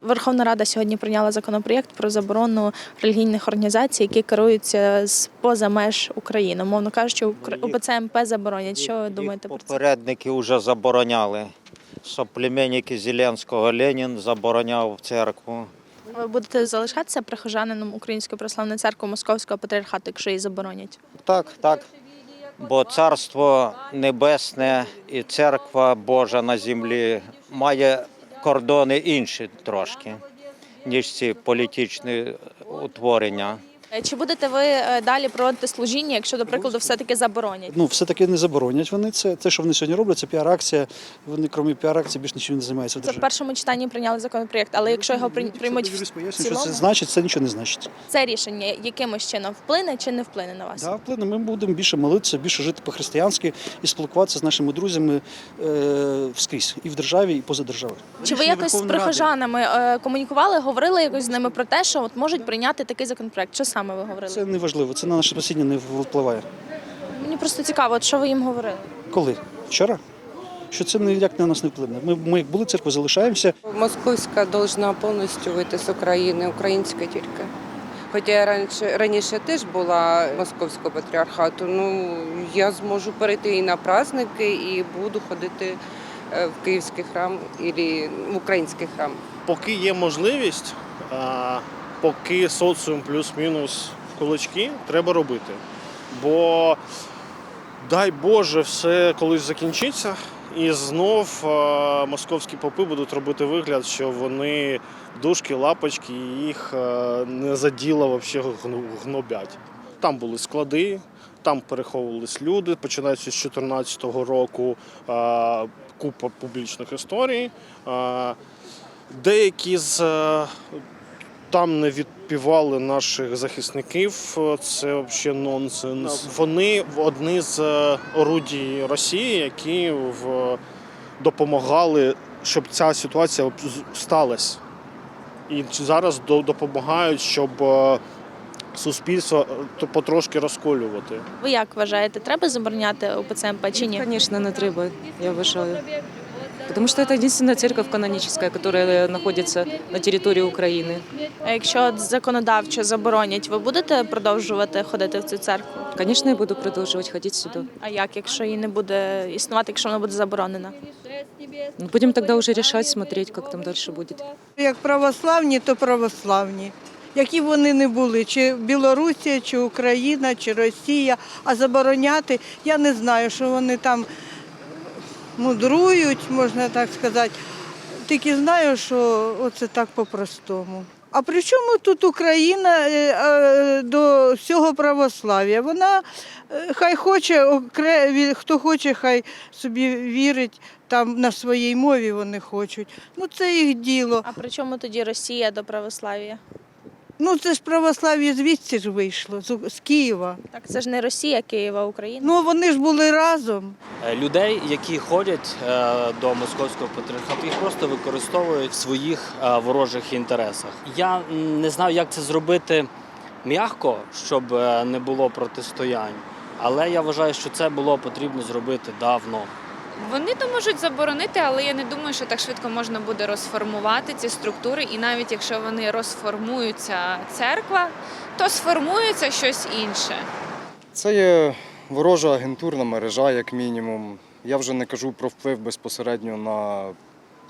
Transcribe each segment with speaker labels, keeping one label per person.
Speaker 1: Верховна Рада сьогодні прийняла законопроєкт про заборону релігійних організацій, які керуються з поза меж України. Мовно кажучи, УПЦ МП заборонять. Що ви думаєте про це?
Speaker 2: Попередники вже забороняли. Соплеменники Зеленського Ленін забороняв церкву.
Speaker 1: Ви будете залишатися прихожанином Української православної церкви Московського патріархату, якщо її заборонять?
Speaker 2: Так, так. Бо царство небесне і церква Божа на землі має кордони інші трошки, ніж ці політичні утворення.
Speaker 1: Е, Чи будете ви е, далі проводити служіння, якщо, до прикладу, все-таки заборонять?
Speaker 3: Ну, все-таки не заборонять вони це. Те, що вони сьогодні роблять, це піар-акція. Вони, крім піар-акції, більш нічим не займаються в
Speaker 1: Це в
Speaker 3: державі.
Speaker 1: першому читанні прийняли законопроєкт, але якщо його прий- приймуть в
Speaker 3: пояснює, що це
Speaker 1: цілому,
Speaker 3: значить, це нічого не значить.
Speaker 1: це рішення якимось чином вплине чи не вплине на вас?
Speaker 3: Да, вплине, ми будемо більше молитися, більше жити по-християнськи і спілкуватися з нашими друзями е, скрізь і в державі, і поза державою.
Speaker 1: Чи ви якось з прихожанами е, комунікували, говорили якось з ними про те, що от можуть прийняти такий законопроект? Що саме ви говорили?
Speaker 3: Це не важливо, це на наше спасіння не впливає.
Speaker 1: Мені просто цікаво, от що ви їм говорили?
Speaker 3: Коли? Вчора? Що це ніяк на нас не вплине. Ми, ми як були церкви, залишаємося.
Speaker 4: Московська должна повністю вийти з України, українська тільки. Хоча я раніше, раніше теж була московського патріархату, ну я зможу перейти і на праздники, і буду ходити е, в київський храм і в український храм.
Speaker 5: поки є можливість, поки соціум плюс-мінус в кулачки, треба робити. Бо дай Боже, все колись закінчиться, і знов московські попи будуть робити вигляд, що вони душки, лапочки, і їх не заділо взагалі гнобять. Там були склади, там переховувались люди, починаючи з 2014 року купа публічних історій. Деякі з там не відпівали наших захисників. Це взагалі нонсенс. Вони одні з е, орудій Росії, які в, допомагали, щоб ця ситуація сталася. І зараз допомагають, щоб е, суспільство е, потрошки розколювати.
Speaker 1: Ви як вважаєте, треба забороняти МП чи ні?
Speaker 6: Конечно, не треба, я вважаю. Потому что это единственная церковь каноническая, которая находится на территории Украины.
Speaker 1: А якщо законодавчо заборонять, ви будете продовжувати ходити в цю церкву?
Speaker 6: Конечно, я буду продолжать ходить сюда.
Speaker 1: А як, якщо її не буде існувати, якщо вона буде заборонена?
Speaker 6: Ну, будем тогда уже решать, смотреть, как там дальше будет.
Speaker 7: Як православні, то православні. Які б вони не були, чи Білорусія, чи Україна, чи Росія, а забороняти, я не знаю, що вони там мудрують, можна так сказати. Тільки знаю, що оце так по-простому. А при чому тут Україна е, е, до всього православ'я? Вона е, хай хоче, хто хоче, хай собі вірить, там на своїй мові вони хочуть. Ну це їх діло.
Speaker 1: А при чому тоді Росія до православ'я?
Speaker 7: Ну це ж православ'я звідси ж вийшло, з, Києва.
Speaker 1: Так це ж не Росія, Києва, Україна.
Speaker 7: Ну вони ж були разом.
Speaker 8: Е, Людей, які ходять е, до московського патріархату, їх просто використовують в своїх е, ворожих інтересах. Я не знаю, як це зробити м'яко, щоб не було протистоянь, але я вважаю, що це було потрібно зробити давно.
Speaker 9: Вони то можуть заборонити, але я не думаю, що так швидко можна буде розформувати ці структури. І навіть якщо вони розформуються церква, то сформується щось інше.
Speaker 10: Це є ворожа агентурна мережа, як мінімум. Я вже не кажу про вплив безпосередньо на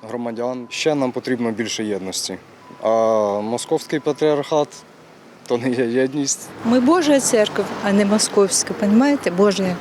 Speaker 10: громадян. Ще нам потрібно більше єдності. А московський патріархат то не є єдність.
Speaker 11: Мы Божья церковь, а не московская, понимаете? Божья.